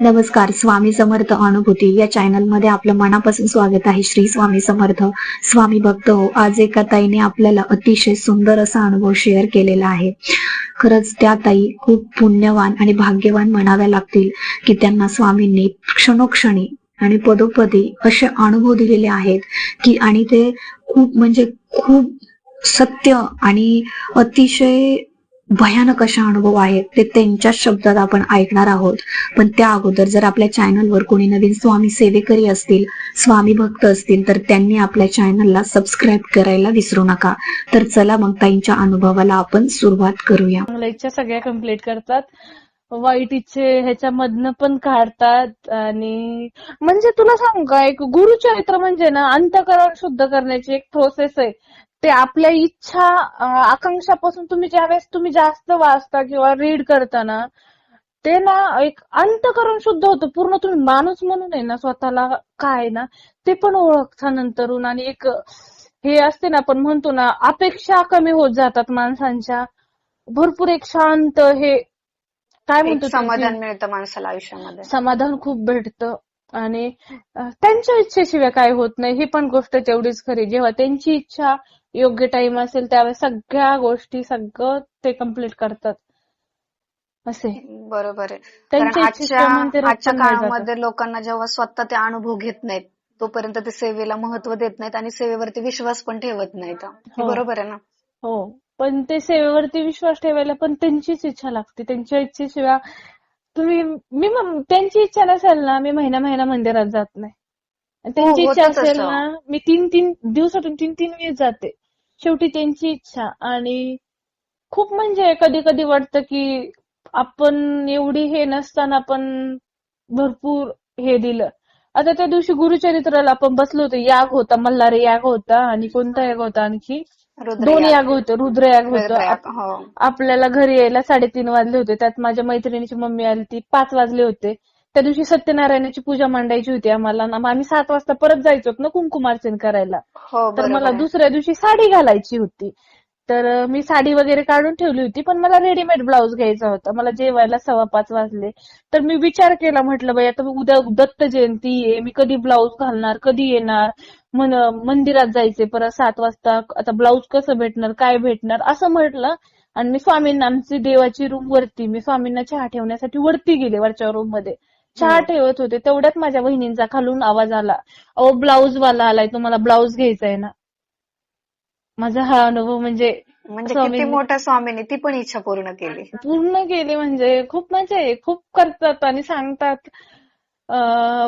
नमस्कार स्वामी समर्थ अनुभूती. या चॅनलमध्ये आपलं मनापासून स्वागत आहे. श्री स्वामी समर्थ स्वामी भक्त हो. आज एका ताईने आपल्याला अतिशय सुंदर असा अनुभव शेअर केलेला आहे. खरंच त्या ताई खूप पुण्यवान आणि भाग्यवान म्हणाव्या लागतील की त्यांना स्वामींनी क्षणोक्षणी आणि पदोपदी असे अनुभव दिलेले आहेत की आणि ते खूप म्हणजे खूप सत्य आणि अतिशय भयानक अशा अनुभव आहेत ते त्यांच्याच शब्दात आपण ऐकणार आहोत. पण त्या अगोदर जर आपल्या चॅनलवर कोणी नवीन स्वामी सेवेकरी असतील स्वामी भक्त असतील तर त्यांनी आपल्या चॅनलला सबस्क्राईब करायला विसरू नका. तर चला मग ताईंच्या अनुभवाला आपण सुरुवात करूया. इच्छा सगळ्या कंप्लीट करतात. वाईट इच्छे ह्याच्यामधनं पण काढतात आणि म्हणजे तुला सांगू का एक गुरुचरित्र म्हणजे ना अंतकरण शुद्ध करण्याची एक प्रोसेस आहे. ते आपल्या इच्छा आकांक्षापासून तुम्ही ज्यावेळेस तुम्ही जास्त वाचता किंवा रीड करता ना ते ना एक अंतकरण शुद्ध होतं. पूर्ण तुम्ही माणूस म्हणून आहे ना स्वतःला काय ना ते पण ओळखता नंतरून आणि एक हे असते ना आपण म्हणतो ना अपेक्षा कमी होत जातात माणसांच्या. भरपूर एक शांत हे काय म्हणतो? समाधान मिळतं माणसाला आयुष्यामध्ये. समाधान खूप भेटतं. आणि त्यांच्या इच्छेशिवाय काय होत नाही ही पण गोष्ट तेवढीच खरी. जेव्हा त्यांची इच्छा योग्य टाइम असेल त्यावेळेस सगळ्या गोष्टी सगळं ते कंप्लीट करतात. असे. बरोबर आहे. कारण आजच्या आजच्या. काळामध्ये लोकांना जेव्हा स्वतः ते अनुभव घेत नाहीत तोपर्यंत ते सेवेला महत्त्व देत नाहीत आणि सेवेवरती विश्वास पण ठेवत नाहीत. हे. हो. बरोबर आहे ना? हो. पण ते सेवेवरती विश्वास ठेवायला पण त्यांचीच इच्छा लागते. त्यांच्या इच्छेशिवाय तुम्ही मी त्यांची इच्छा नसेल ना मी महिना महिना मंदिरात जात नाही. आणि त्यांची हो, इच्छा असेल. ना मी तीन तीन दिवसातून तीन तीन वेळेस जाते. शेवटी त्यांची इच्छा. आणि खूप म्हणजे कधी कधी वाटतं की आपण एवढी हे नसताना पण भरपूर हे दिलं. आता त्या दिवशी गुरुचरित्राला आपण बसलो होतो याग होता मल्हारी याग होता आणि कोणता याग होता आणखी? दोन. याग होतं रुद्रयाग होतं. रुद्रयाग, हो. आपल्याला घरी यायला साडेतीन वाजले होते. त्यात माझ्या मैत्रिणीची मम्मी आली ती पाच वाजले होते. त्या दिवशी सत्यनारायणाची पूजा मांडायची होती आम्हाला. ना मग आम्ही सात वाजता परत जायचो ना कुंकुमार्चन करायला. हो तर मला. दुसऱ्या दिवशी साडी घालायची होती. तर मी साडी वगैरे काढून ठेवली होती पण मला रेडीमेड ब्लाऊज घ्यायचा होता. मला जेवायला सव्वा पाच वाजले. तर मी विचार केला म्हटलं बाई आता उद्या दत्त जयंती आहे. मी कधी ब्लाऊज घालणार? कधी येणार? मन मंदिरात जायचे परत सात वाजता. आता ब्लाऊज कसं भेटणार? काय भेटणार? असं म्हटलं. आणि मी स्वामींना आमची देवाची रूम वरती मी स्वामींना चहा ठेवण्यासाठी वरती गेले वरच्या रूममध्ये. चहा ठेवत होते. तेवढ्यात माझ्या बहिणींचा खालून आवाज आला. अहो ब्लाऊज वाला आलाय. तुम्हाला ब्लाऊज घ्यायचा आहे ना. माझा हा अनुभव म्हणजे म्हणजे किती मोठ्या स्वामीने ती पण इच्छा पूर्ण केली. पूर्ण केली म्हणजे. खूप मजा आहे. खूप करतात आणि सांगतात.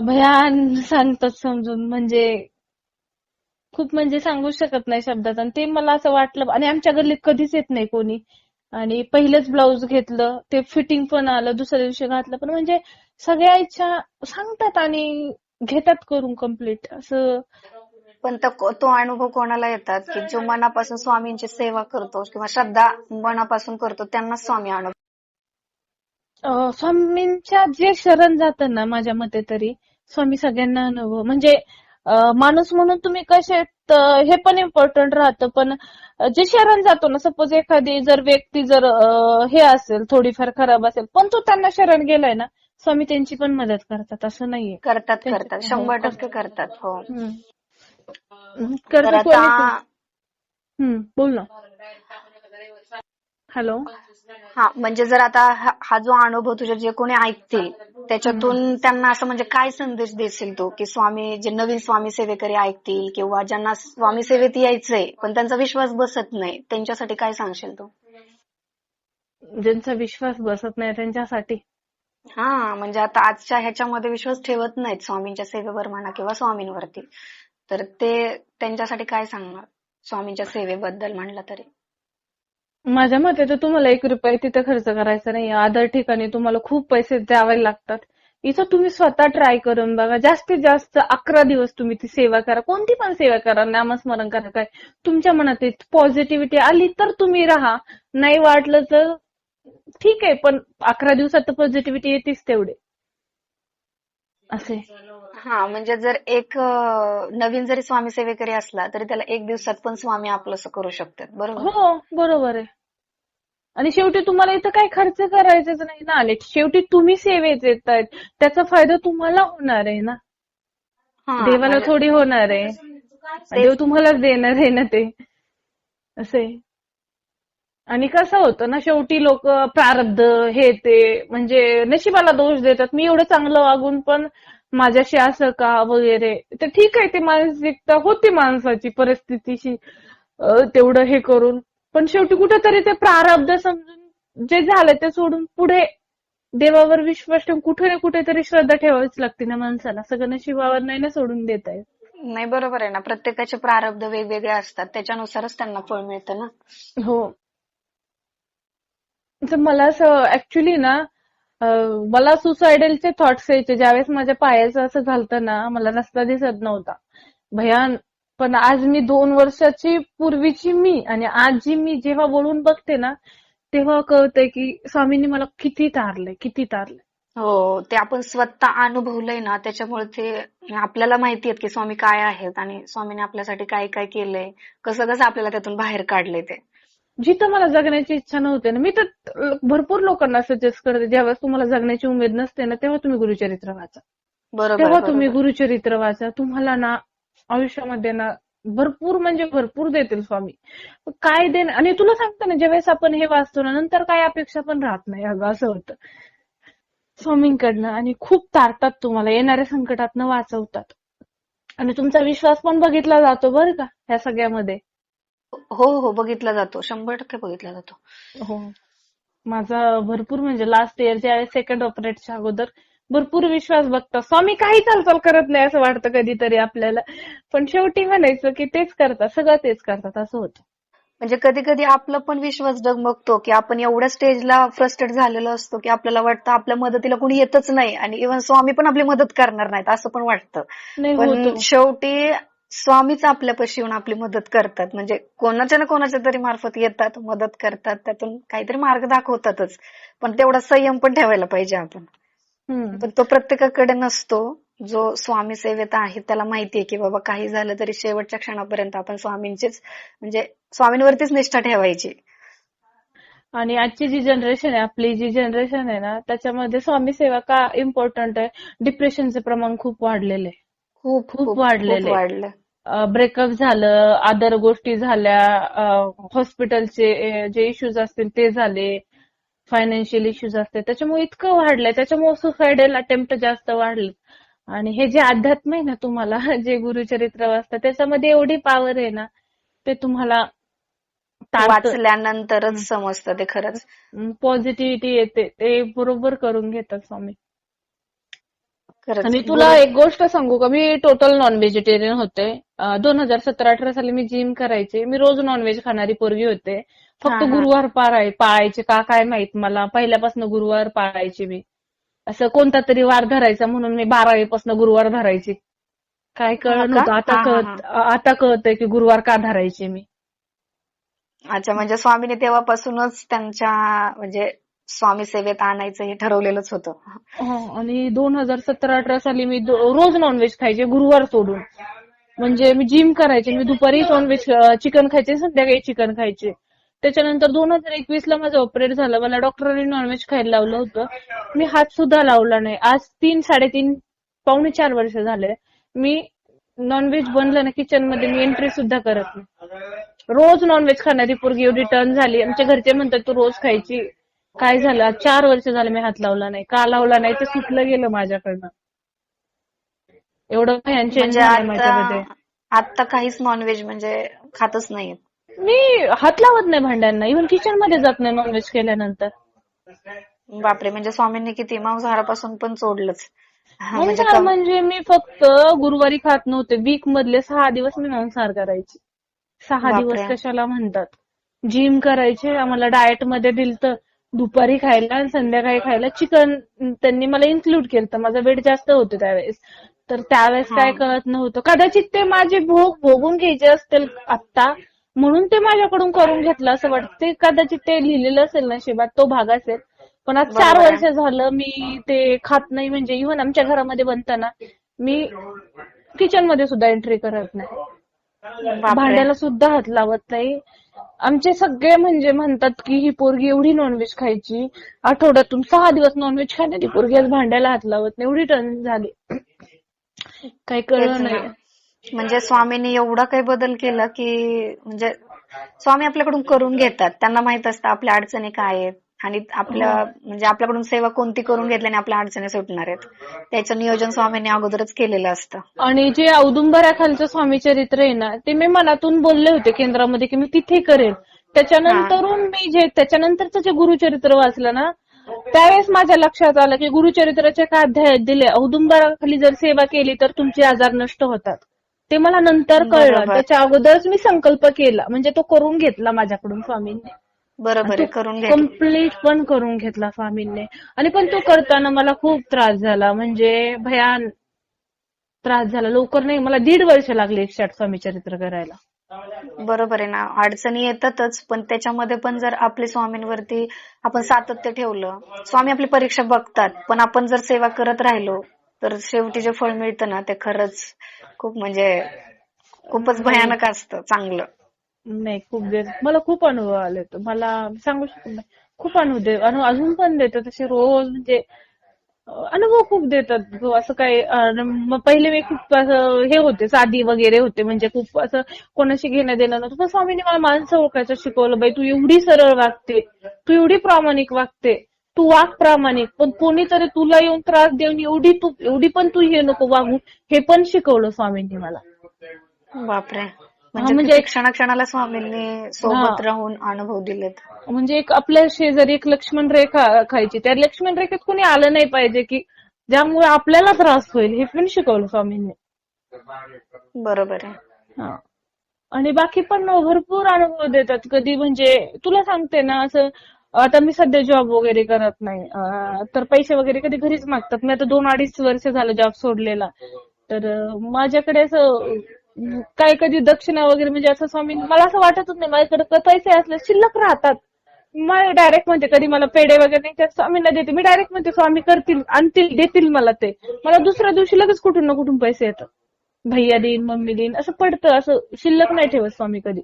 भयान सांगतात समजून. म्हणजे खूप म्हणजे सांगू शकत नाही शब्दात. आणि ते मला असं वाटलं. आणि आमच्या गल्लीत कधीच येत नाही कोणी. आणि पहिलेच ब्लाऊज घेतलं ते फिटिंग पण आलं दुसऱ्या दिवशी घातलं. पण म्हणजे सगळ्या इच्छा सांगतात आणि घेतात करून कंप्लीट असं पण तो तो अनुभव कोणाला येतात? की जो मनापासून स्वामींची सेवा करतो किंवा श्रद्धा मनापासून करतो त्यांना स्वामी अनुभव. स्वामींच्या जे शरण जातं ना माझ्या मते तरी स्वामी सगळ्यांना अनुभव. म्हणजे माणूस म्हणून तुम्ही कसे हे पण इम्पॉर्टंट राहतं पण जे शरण जातो ना सपोज एखादी जर व्यक्ती जर हे असेल थोडीफार खराब असेल पण तो त्यांना शरण गेलाय ना स्वामी त्यांची पण मदत करतात असं नाहीये. करतात करतात. शंभर करतात. टक्के करतात हो. करतात बोल ना. हॅलो. हा म्हणजे जर आता हा जो अनुभव तुझे जे कोणी ऐकतील त्याच्यातून त्यांना असं म्हणजे काय संदेश देशील तू? की स्वामी जे नवीन स्वामी सेवेकरी ऐकतील किंवा ज्यांना स्वामी सेवेत यायचंय पण त्यांचा विश्वास बसत नाही त्यांच्यासाठी काय सांगशील तू? ज्यांचा विश्वास बसत नाही त्यांच्यासाठी. हा म्हणजे आता आजच्या ह्याच्यामध्ये विश्वास ठेवत नाहीत स्वामींच्या सेवेवर म्हणा किंवा स्वामींवरती. तर ते त्यांच्यासाठी काय सांगणार? स्वामींच्या सेवेबद्दल म्हणलं तरी. माझ्या मते तर तुम्हाला एक रुपये तिथे खर्च करायचा नाही. अदर ठिकाणी तुम्हाला खूप पैसे द्यावे लागतात. इथं तुम्ही स्वतः ट्राय करून बघा. जास्तीत जास्त अकरा दिवस तुम्ही ती सेवा करा. कोणती पण सेवा करा. नामस्मरण करा काय. तुमच्या मनात पॉझिटिव्हिटी आली तर तुम्ही राहा. नाही वाटलं तर ठीक आहे पण अकरा दिवसात तर पॉझिटिव्हिटी येतेच तेवढे. असे. हा म्हणजे जर एक नवीन जरी स्वामी सेवेकरी असला तरी त्याला एक दिवसात पण स्वामी आपलंसं करू शकतात. बरोबर? हो बरोबर आहे. आणि शेवटी तुम्हाला इथं काही खर्च करायचेच नाही ना शेवटी तुम्ही सेवेत येत आहेत त्याचा फायदा तुम्हाला होणार आहे ना. देवाला थोडी होणार आहे. देव तुम्हालाच देणार आहे ना ते. असे आणि कसं होतं ना शेवटी लोक प्रारब्ध हे ते म्हणजे नशिबाला दोष देतात. मी एवढं चांगलं वागून पण माझ्याशी असं का वगैरे. तर ठीक आहे ते मानसिकता होती माणसाची परिस्थितीशी तेवढं हे करून. पण शेवटी कुठेतरी ते प्रारब्ध समजून जे झालं ते सोडून पुढे देवावर विश्वास ठेवून कुठे ना कुठेतरी श्रद्धा ठेवावीच लागते ना माणसाला. सगळं नशिबावर नाही ना सोडून देता येत. नाही बरोबर आहे ना. प्रत्येकाचे प्रारब्ध वेगवेगळे असतात. त्याच्यानुसारच त्यांना फळ मिळतं ना. हो. तर मला असं ऍक्च्युली ना मला सुसायडलचे थॉट्स यायचे. ज्यावेळेस माझ्या पायाचं असं झालतं ना मला रस्ता दिसत नव्हता. भयान. पण आज मी दोन वर्षाची पूर्वीची मी आणि आज जी मी जेव्हा वळून बघते ना तेव्हा कळतंय की स्वामींनी मला किती तारलंय किती तारलंय हो ते आपण स्वतः अनुभवलंय ना त्याच्यामुळे ते आपल्याला माहिती आहेत की स्वामी काय आहेत आणि स्वामीने आपल्यासाठी काय काय केलंय कसं कसं आपल्याला त्यातून बाहेर काढलंय ते. जिथं मला जगण्याची इच्छा नव्हती ना मी तर भरपूर लोकांना सजेस्ट करते ज्यावेळेस तुम्हाला जगण्याची उमेद नसते ना तेव्हा तुम्ही गुरुचरित्र वाचा. बरोबर तेव्हा तुम्ही. गुरुचरित्र वाचा तुम्हाला ना आयुष्यामध्ये ना भरपूर म्हणजे भरपूर देतील स्वामी. काय देण आणि तुला सांगते ना ज्यावेळेस आपण हे वाचतो ना नंतर काय अपेक्षा पण राहत नाही अगं असं होतं. स्वामींकडनं आणि खूप तारतात तुम्हाला येणाऱ्या संकटातनं वाचवतात. आणि तुमचा विश्वास पण बघितला जातो बरं का ह्या सगळ्यामध्ये. हो हो बघितला जातो. शंभर टक्के बघितला जातो. हो. माझा भरपूर म्हणजे लास्ट इयर ज्यावेळेस सेकंड ऑपरेटच्या अगोदर भरपूर विश्वास बघता. स्वामी काही चालचाल करत नाही असं वाटतं कधीतरी आपल्याला. पण शेवटी म्हणायचं की तेच करतात सगळं तेच करतात असं होतं. म्हणजे कधी कधी आपला पण विश्वास डगमगतो की आपण एवढ्या स्टेजला फ्रस्ट्रेट झालेलो असतो की आपल्याला वाटतं आपल्या मदतीला कोणी येतच नाही आणि इव्हन स्वामी पण आपली मदत करणार नाहीत असं पण वाटतं. पण शेवटी स्वामीच आपल्यापाशी येऊन आपली मदत करतात. म्हणजे कोणाच्या ना कोणाच्या तरी मार्फत येतात मदत करतात त्यातून काहीतरी मार्ग दाखवतातच. पण तेवढा संयम पण ठेवायला पाहिजे आपण. पण तो प्रत्येकाकडे नसतो. जो स्वामी सेवेत आहे त्याला माहितीये की बाबा काही झालं तरी शेवटच्या क्षणापर्यंत आपण स्वामींचीच म्हणजे स्वामींवरतीच निष्ठा ठेवायची. आणि आजची जी जनरेशन आहे आपली जी जनरेशन आहे ना त्याच्यामध्ये स्वामी सेवा का इम्पॉर्टंट आहे? डिप्रेशनचे प्रमाण खूप वाढलेलं आहे. खूप खूप वाढलेलं. वाढलं. ब्रेकअप झालं अदर गोष्टी झाल्या हॉस्पिटलचे जे इश्यूज असतील ते झाले. फायनान्शियल इश्यूज असतील त्याच्यामुळे इतकं वाढलंय. त्याच्यामुळे सुसायडल अटेम्प्ट जास्त वाढले. आणि हे जे अध्यात्म आहे ना तुम्हाला जे गुरुचरित्र वाचतं त्याच्यामध्ये एवढी पॉवर आहे ना ते तुम्हाला वाचल्यानंतरच समजतं ते खरंच. पॉझिटिव्हिटी येते. ते बरोबर करून घेतात स्वामी. आणि तुला एक गोष्ट सांगू का? मी टोटल नॉन व्हेजिटेरियन होते दोन हजार सतरा अठरा साली मी जिम करायचे. मी रोज नॉनव्हेज खाणारी पोरगी होते. फक्त. गुरुवार पाळाय पाळायचे का काय माहीत मला. पहिल्यापासून गुरुवार पाळायचे मी. असं कोणता तरी वार धरायचा म्हणून मी बारावीपासून गुरुवार धरायचे. काय कळलं का? नव्हतं. आता कळत आता कळतंय की गुरुवार का धरायचे मी. अच्छा म्हणजे स्वामीने तेव्हापासूनच त्यांच्या म्हणजे स्वामी सेवेत आणायचं हे ठरवलेलंच होतं. हो, आणि दोन हजार सतरा अठरा साली मी रोज नॉनव्हेज खायचे गुरुवार सोडून. म्हणजे मी जिम करायचे मी दुपारी नॉनव्हेज चिकन खायचे संध्याकाळी चिकन खायचे. त्याच्यानंतर दोन हजार एकवीस ला माझं ऑपरेट झालं. मला डॉक्टरांनी नॉनव्हेज खायला लावलं होतं. मी हात सुद्धा लावला नाही. आज तीन साडेतीन पावणे चार वर्ष झाले. मी नॉनव्हेज बनलं ना किचनमध्ये मी एंट्री सुद्धा करत नाही. रोज नॉनव्हेज खाणारी पोरगी एवढी टर्न झाली. आमच्या घरचे म्हणतात तू रोज खायची. काय झालं? आज चार वर्ष झाले मी हात लावला नाही. का लावला नाही? ते सुटलं गेलं माझ्याकडनं. एवढं फॅन चेंज म्हणजे आता आता काहीच नॉनव्हेज म्हणजे खातच नाही मी हात लावत नाही भांड्यांना. इव्हन किचनमध्ये जात नाही नॉनव्हेज केल्यानंतर. बापरे म्हणजे स्वामींनी किती मांसाहारापासून पण सोडलंच. हा, म्हणजे मांसाहार कम- म्हणजे मी फक्त गुरुवारी खात नव्हते. वीक मधले सहा दिवस मी मांसाहार करायचे. सहा बापरे. दिवस कशाला म्हणतात? जिम करायचे आम्हाला डाएटमध्ये दिलतं. दुपारी खायला आणि संध्याकाळी खायला चिकन त्यांनी मला इन्क्लूड केलं माझं वेट जास्त होतं त्यावेळेस. तर त्यावेळेस काय हा. कळत नव्हतं. कदाचित ते माझे भोग भोगून घ्यायचे असतील आता म्हणून ते माझ्याकडून करून घेतलं असं वाटतं कदाचित ते लिहिलेलं असेल नशिबात तो भाग असेल. पण आज चार. वर्ष झालं मी ते खात नाही. म्हणजे इव्हन आमच्या घरामध्ये बनताना मी किचनमध्ये सुद्धा एंट्री करत नाही. भांड्याला सुद्धा हात लावत नाही. आमचे सगळे म्हणजे म्हणतात की ही पोरगी एवढी नॉनव्हेज खायची. आठवड्यातून सहा दिवस नॉनव्हेज खाण्याची पोरगी आज भांड्याला हात लावत नाही. एवढी टन झाली. काही कळलं. नाही. म्हणजे स्वामींनी एवढा काही बदल केला की म्हणजे स्वामी आपल्याकडून करून घेतात. त्यांना माहीत असतं आपल्या अडचणी काय आहेत आणि आपल्या म्हणजे आपल्याकडून सेवा कोणती करून घेतल्याने आपल्या अडचणी सुटणार आहेत. त्याचं नियोजन स्वामींनी अगोदरच केलेलं असतं. आणि जे औदुंबऱ्याखालचं स्वामी चरित्र आहे ना ते मी मनातून बोलले होते केंद्रामध्ये की मी तिथे करेन. त्याच्यानंतरून मी जे त्याच्यानंतरचं जे गुरुचरित्र वाचलं ना त्यावेळेस माझ्या लक्षात आलं की गुरुचरित्राचे काय अध्याय आहेत दिले औदुंबराखाली जर सेवा केली तर तुमचे आजार नष्ट होतात. ते मला नंतर कळलं. त्याच्या अगोदरच मी संकल्प केला. म्हणजे तो करून घेतला माझ्याकडून स्वामींनी. बरोबर करून कंप्लीट पण करून घेतला स्वामींनी. आणि पण तो करताना मला खूप त्रास झाला. म्हणजे भयान त्रास झाला. लवकर नाही मला दीड वर्ष लागली एकशे स्वामी चरित्र करायला. बरोबर आहे ना. अडचणी येतातच पण त्याच्यामध्ये पण जर आपल्या स्वामींवरती आपण सातत्य ठेवलं स्वामी आपली परीक्षा बघतात पण आपण जर सेवा करत राहिलो तर शेवटी जे फळ मिळतं ना ते खरंच खूप म्हणजे खूपच भयानक असतं चांगलं. नाही खूप दे मला खूप अनुभव आले तो मला सांगू शकत नाही. खूप अनुभव दे अजून पण देतात. तसे रोज म्हणजे अनुभव खूप देतात. हो, असं काय पहिले मी खूप असं हे होते साधी वगैरे होते. म्हणजे खूप असं कोणाशी घेणं देणं नव्हतं. पण स्वामींनी मला माणसं ओळखायचं शिकवलं. बाई तू एवढी सरळ वागते. तू एवढी प्रामाणिक वागते. तू वाग प्रामाणिक पण कोणीतरी तुला येऊन त्रास देऊन एवढी तू एवढी पण तू हे नको वागू हे पण शिकवलं स्वामींनी मला. बापरे. म्हणजे म्हणजे क्षणाक्षणाला स्वामींनी सोबत राहून अनुभव दिलेत. म्हणजे एक आपल्या शेजारी एक लक्ष्मण रेखा खायची. त्या लक्ष्मण रेखेत कोणी आलं नाही पाहिजे की ज्यामुळे आपल्याला त्रास होईल हे पण शिकवलं स्वामींनी. बरोबर आहे. आणि बाकी पण भरपूर अनुभव देतात. कधी म्हणजे तुला सांगते ना असं आता मी सध्या जॉब वगैरे करत नाही. तर पैसे वगैरे कधी घरीच मागतात. मी आता दोन अडीच वर्ष झालं जॉब सोडलेला. तर माझ्याकडे असं काय कधी दक्षिणा वगैरे म्हणजे असं स्वामी मला असं वाटतच नाही. माझ्याकडे पैसे असले शिल्लक राहतात. मला डायरेक्ट म्हणते कधी मला पेढे वगैरे नाही स्वामींना देते. मी डायरेक्ट म्हणते स्वामी करतील आणतील देतील मला ते. मला दुसऱ्या दिवशी लगेच कुठून ना कुठून पैसे येतात. भैया देईन मम्मी देईन असं पडतं. असं शिल्लक नाही ठेवत स्वामी कधी.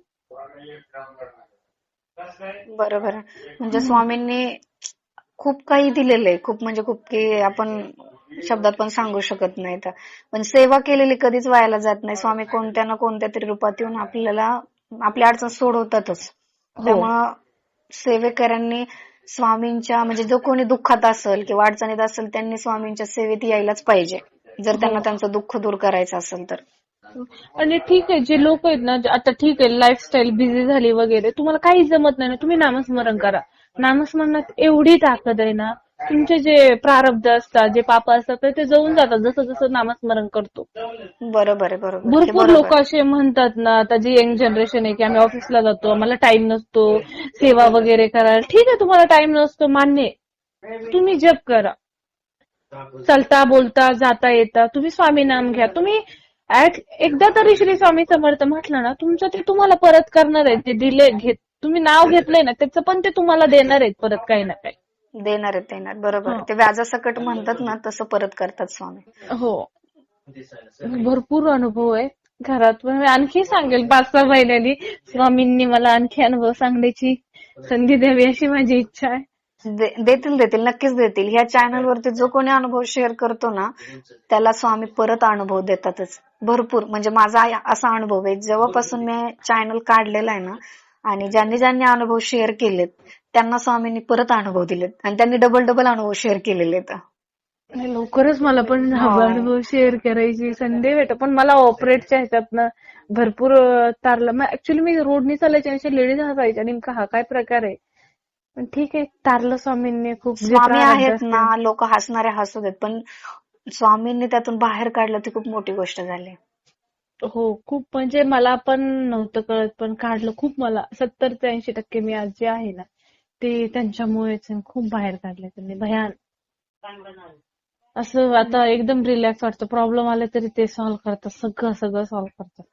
बरोबर. म्हणजे स्वामींनी खूप काही दिलेलं आहे. खूप म्हणजे खूप की आपण शब्दात पण सांगू शकत नाही तर. पण सेवा केलेली कधीच वायाला जात नाही. स्वामी कोणत्या ना कोणत्या तरी रूपात येऊन आपल्याला आपली अडचण सोडवतातच. त्यामुळं सेवेकरांनी स्वामींच्या म्हणजे जो कोणी दुःखात असेल किंवा अडचणीत असेल त्यांनी स्वामींच्या सेवेत यायलाच पाहिजे. जर त्यांना त्यांचं दुःख दूर करायचं असेल तर. आणि ठीक आहे जे लोक आहेत ना आता ठीक आहे लाईफस्टाईल बिझी झाली वगैरे तुम्हाला काही जमत नाही ना तुम्ही नामस्मरण करा. नामस्मरणात एवढी ताकद आहे ना तुमचे जे प्रारब्ध असतात जे पाप असतात ते जळून जातात जसं जसं नामस्मरण करतो. बरोबर बरोबर भरपूर लोक असे म्हणतात ना आता जी यंग जनरेशन आहे की आम्ही ऑफिसला जातो आम्हाला टाइम नसतो सेवा वगैरे करायला ठीक आहे तुम्हाला टाइम नसतो मान्य. तुम्ही जप करा. चालता बोलता जाता येता तुम्ही स्वामी नाम घ्या. तुम्ही एकदा तरी श्री स्वामी समर्थ म्हटलं ना तुमचं ते तुम्हाला परत करणार आहेत ते दिले घेत तुम्ही नाव घेतलंय ना त्याचं पण ते तुम्हाला देणार आहेत परत काही ना काही. देणार आहेत देणार. बरोबर. हा. आहे. ते व्याजासकट म्हणतात ना तसं परत करतात स्वामी. हो. भरपूर अनुभव आहे घरात. पण मी आणखी सांगेल पाच सहा महिन्यांनी स्वामींनी मला आणखी अनुभव सांगण्याची संधी द्यावी अशी माझी इच्छा आहे. देतील देतील नक्कीच देतील. ह्या चॅनल वरती जो कोणी अनुभव शेअर करतो ना त्याला स्वामी परत अनुभव देतातच. भरपूर. म्हणजे माझा असा अनुभव आहे. जेव्हापासून मी चॅनल काढलेला आहे ना आणि ज्यांनी ज्यांनी अनुभव शेअर केलेत त्यांना स्वामींनी परत अनुभव दिलेत. आणि त्यांनी डबल डबल अनुभव शेअर केलेले लवकरच मला पण हा हो. अनुभव शेअर करायची संधी भेट पण मला ऑपरेटच्या ह्याच्यात ना भरपूर तारलं. ऍक्च्युली मी रोडनी चालायचे असे लेडीज हसायच्या नेमका हा काय प्रकार आहे? पण ठीक आहे तारलं स्वामींनी खूप जे स्वामी आहेत. ना लोक हसणारे हसू देत पण स्वामींनी त्यातून बाहेर काढलं ती खूप मोठी गोष्ट झाली. हो खूप म्हणजे मला पण नव्हतं कळत पण काढलं खूप मला. सत्तर ते ऐंशी टक्के मी आज जे आहे ना ते त्यांच्यामुळेच. खूप बाहेर काढले त्यांनी. भयान. असं आता एकदम रिलॅक्स वाटतं. प्रॉब्लेम आले तरी ते सॉल्व्ह करतात सगळं सगळं सॉल्व्ह करतात.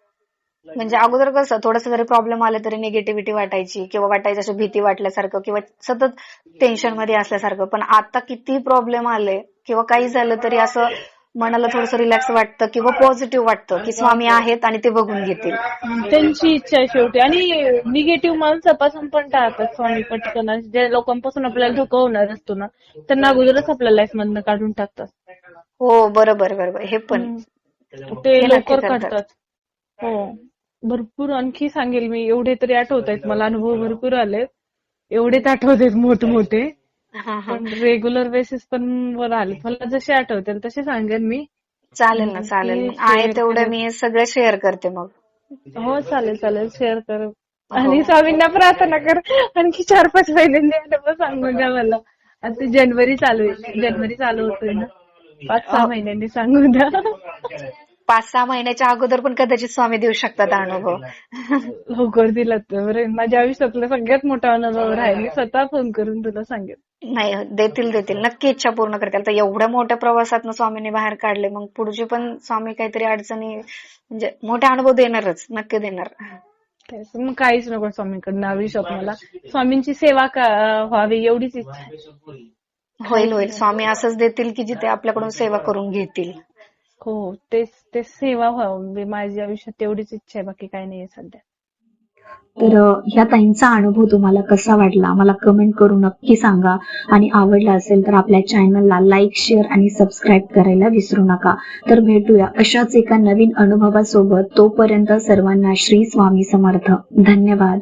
म्हणजे अगोदर कसं थोडस जरी प्रॉब्लेम आले तरी निगेटिव्हिटी वाटायची किंवा वाटायची अशी भीती वाटल्यासारखं किंवा सतत टेन्शनमध्ये असल्यासारखं. पण आता किती प्रॉब्लेम आले किंवा काही झालं तरी असं मनाला थोडस रिलॅक्स वाटतं किंवा पॉझिटिव्ह वाटतं की स्वामी आहेत आणि ते बघून घेतील. त्यांची इच्छा आहे शेवटी. आणि निगेटिव्ह माणसापासून पण टाळतात स्वामी पटकन. ज्या लोकांपासून आपल्याला धोका होणार असतो ना त्यांना अगोदरच आपल्या लाईफ मधनं काढून टाकतात. हो बरोबर बरोबर. हे पण. ते लवकर करतात. काढतात. हो. भरपूर आणखी सांगेल मी. एवढे तरी आठवत आहेत मला अनुभव भरपूर आले एवढेच आठवत आहेत मोठमोठे. हा, हा. पण रेग्युलर बेसिस पण वर आले मला जसे आठवतील तसे सांगेन मी. चालेल ना चालेल. आहे तेवढं. मी सगळं शेअर करते मग. हो चालेल चालेल. शेअर कर. आणि स्वामींना प्रार्थना कर. आणखी चार पाच महिन्यांनी सांगून द्या मला. आता जानेवारी चालू आहे. जानेवारी चालू होतोय ना. पाच सहा हो. महिन्यांनी सांगून द्या. पाच सहा महिन्याच्या अगोदर पण कदाचित स्वामी देऊ शकतात हा अनुभव. लवकर दिला तर. माझ्या आयुष्यातला सगळ्यात मोठा अनुभव राहील. मी स्वतः फोन करून तुला सांगेन. नाही देतील देतील. नक्की इच्छा पूर्ण करतील. तर एवढ्या मोठ्या प्रवासातनं स्वामींनी बाहेर काढले मग पुढची पण स्वामी काहीतरी अडचणी म्हणजे मोठे अनुभव देणारच. नक्की देणार. मग काहीच नको स्वामींकडनं आयुष्यात मला. स्वामींची सेवा व्हावी एवढीच इच्छा. होईल होईल. स्वामी असंच देतील की जिथे आपल्याकडून सेवा करून घेतील. हो तेच तेच सेवा व्हावी. म्हणजे माझ्या आयुष्यात तेवढीच इच्छा आहे बाकी काही नाहीये सध्या. तर ह्या ताईंचा अनुभव तुम्हाला कसा वाटला? मला कमेंट करून नक्की सांगा. आणि आवडला असेल तर आपल्या चॅनलला लाईक शेअर आणि सबस्क्राईब करायला विसरू नका. तर भेटूया अशाच एका नवीन अनुभवासोबत. तोपर्यंत सर्वांना श्री स्वामी समर्थ. धन्यवाद.